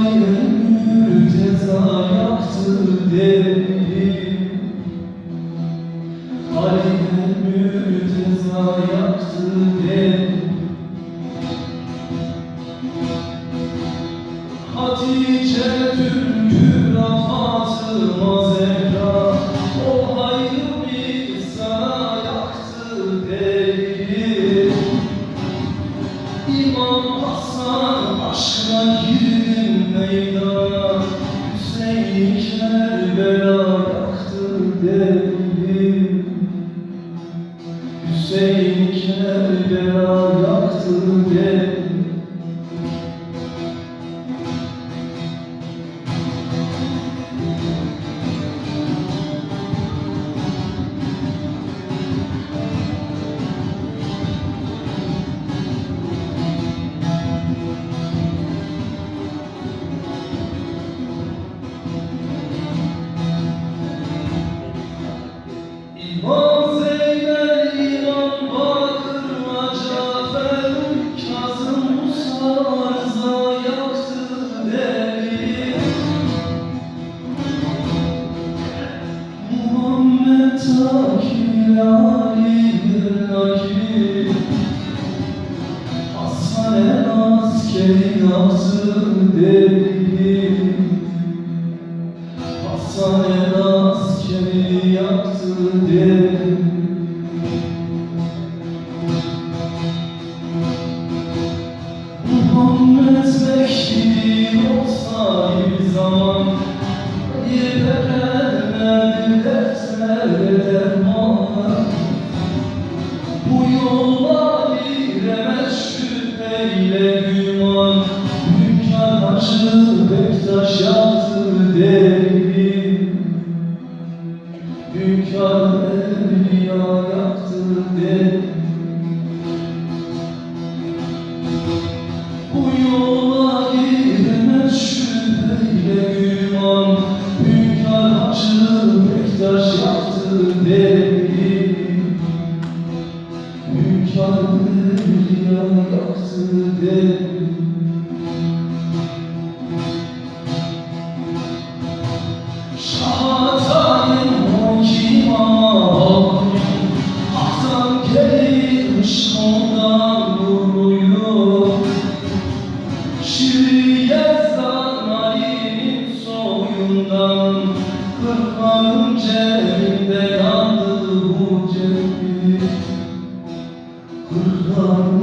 Amen.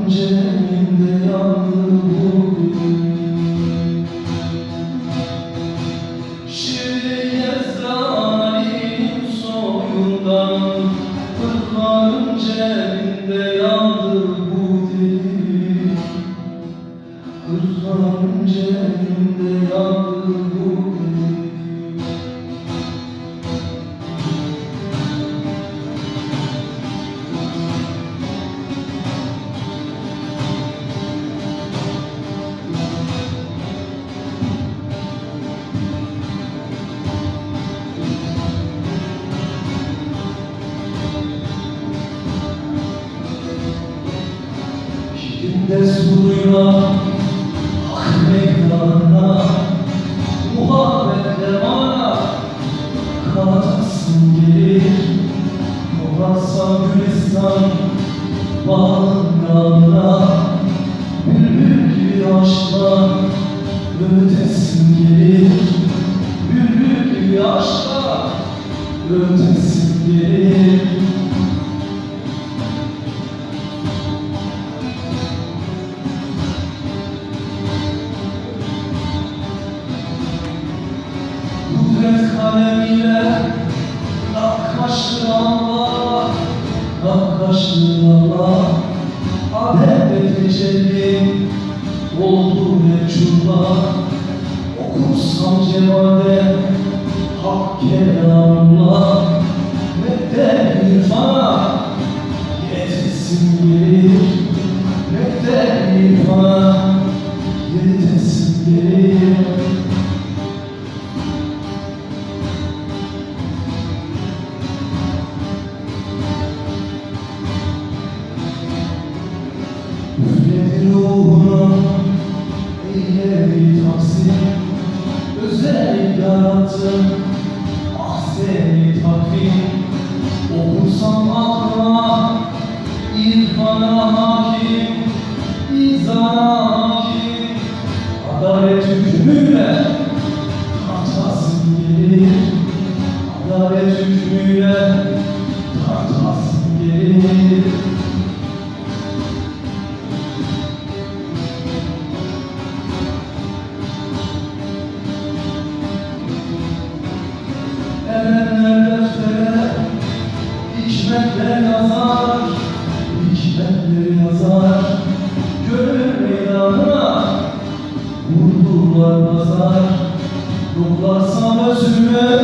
Angel. Kimde suruyla Hak meydanına Muhabbetle bana Kanatasın gelir. Yorarsan Gülistan Bağlarına Bülbül gibi aşkla Ötesin gelir. Bülbül gibi aşkla Ötesin gelir mevcutlar Okursam cevade Hak kelamla Mekte irfana Yetesin gelir. Mekte irfana Yetesin gelir. Üfledi ruhuna eyle bir taksim Özel yarattı ah seni takvim Okursam aklına irfana hakim İzana hakim. Adalet hükmüyle vurdular nazar. Yoklarsam özümü,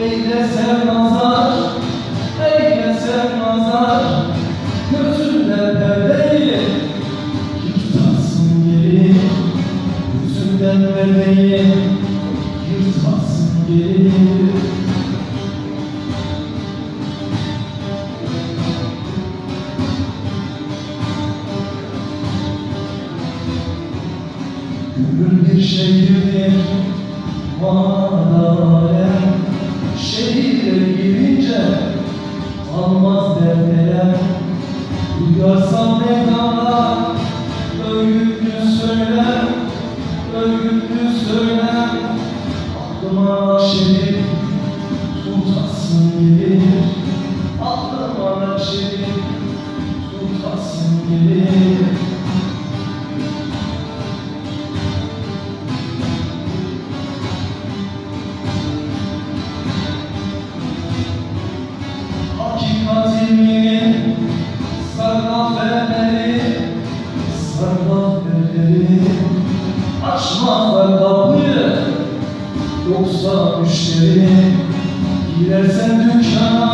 eylesem nazar, eylesem nazar. Gözümden perdeyi yırtarsın geri, gözümden perdeyi şehirdir Madalem Şehire girince kalmaz dertlere Duyarsam meydana Öğütlü söyler Öğütlü söyler. Aklıma şerif tutasın gelir Açmazlar kapıyı. Yoksa müşteri Girersen dükkana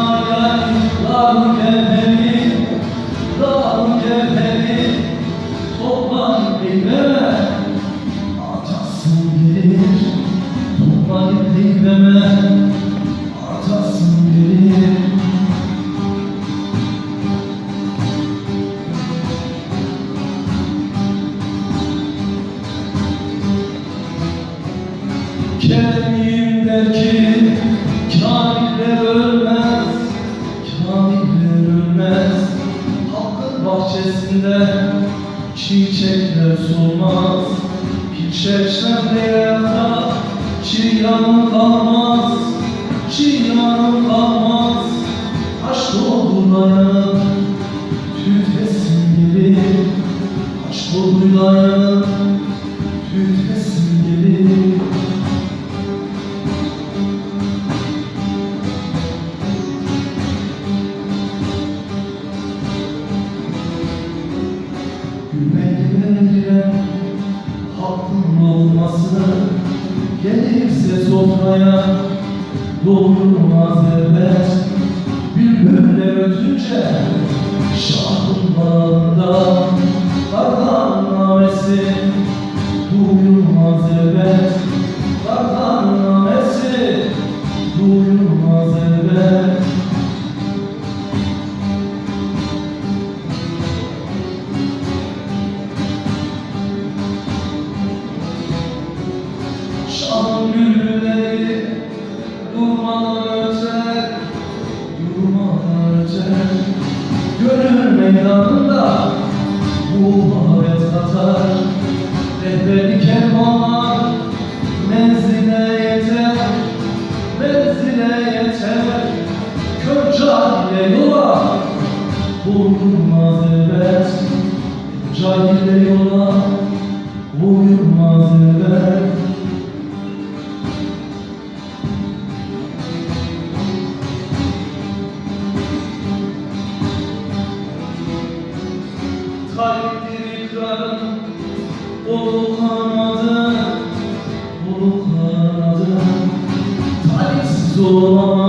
Çeşmede yakar Çiğyanım kalmaz Çiğyanım kalmaz. Aşk doldurlayanıp Tütesin gelir Aşk doldurlayanıp Tütesin hakkın olması Gelirse sofraya doyurmaz elbet. Bülbüller ötünce şahın bağında Kardan namesi duyulmaz elbet Rehberli kervanlar menzile yeter, menzile yeter. Kör yola buyurmaz elbet. Cahile yola buyurmaz elbet. Kalptir Zor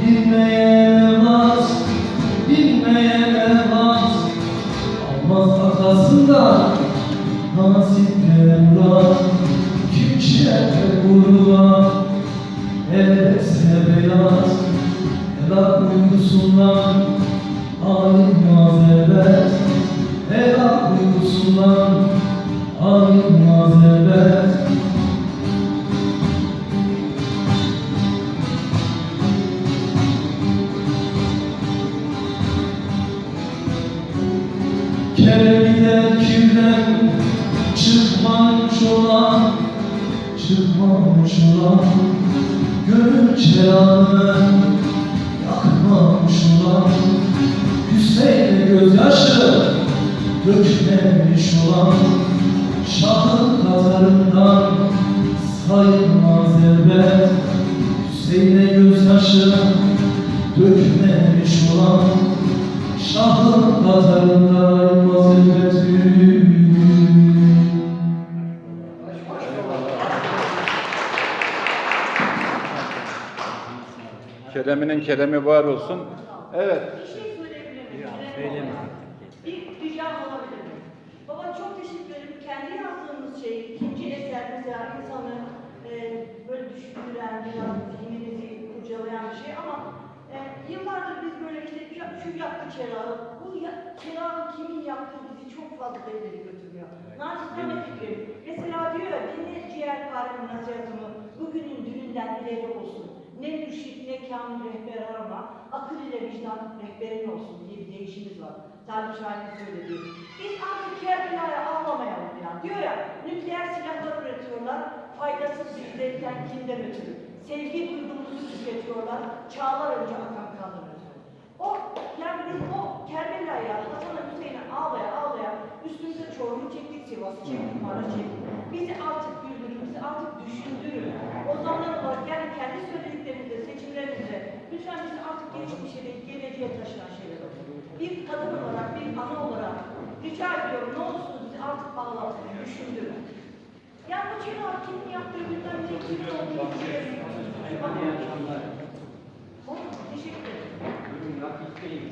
Binmeyen evlat, binmeyen evlat Almaz atasından nasiple murat Kimşe gurura, ellese beyaz. Evlat uykusundan ayılmaz elbet Evlat uykusundan ayılmaz elbet Kerem'den kirden çıkmamış olan Çıkmamış olan. Gönül çırağını yakmamış olan. Hüseyin'e gözyaşı dökmemiş olan. Şahın katarından sayılmaz elbet. Hüseyin'e gözyaşı dökmemiş olan Şahın keremi var olsun. Evet. Bir şey söyleyebilir miyim? Bir ricam olabilir mi? Baba çok teşekkür ederim. Kendi yazdığınız şey, ikinci eser mesela insanı e, böyle düşündüren, biraz zihninizi kurcalayan bir şey ama e, yıllardır biz böyle işte şu yaktı çırağı, bu ya, çırağı kimin yaktığı bizi çok fazla ileri götürüyor. Naçizane fikrim. Mesela diyor ya, dinle ciğer paremin nasihatımı, bugünün dününden ileri olsun. Ne mürşit ne kamil rehber arama, akıl ile vicdan rehberin olsun diye bir deyişimiz var. Talip Şahin'in söylediği. Biz artık Kerbela'ya ağlamayalım ya. Diyor ya, nükleer silahlar üretiyorlar, faydasız bir zevkten kimden ötürü. Sevgi duygumuzu tüketiyorlar, çağlar önce akan ötürü. O, yani biz o Kerbela'ya, Hasan'a, Hüseyin'e ağlaya ağlaya üstümüze Çorlu çektik, Sivas'ı çektik, Maraş çektik. Bizi artık güldürün, bizi artık düşündürün. O zaman olarak yani kendi söylediklerinizde, seçimlerinizde lütfen bizi artık geçmişe değil, geleceğe taşıyan şeyler olsun. Bir kadın olarak, bir ana olarak rica ediyorum ne olursunuz bizi artık ağlatın, düşündürün. Yani bu çırağı kimin yaptığı bilmem ne, kimin olduğunu bilmiyorum. İyi akşamlar. Teşekkür ederim. Bugün vakit değil.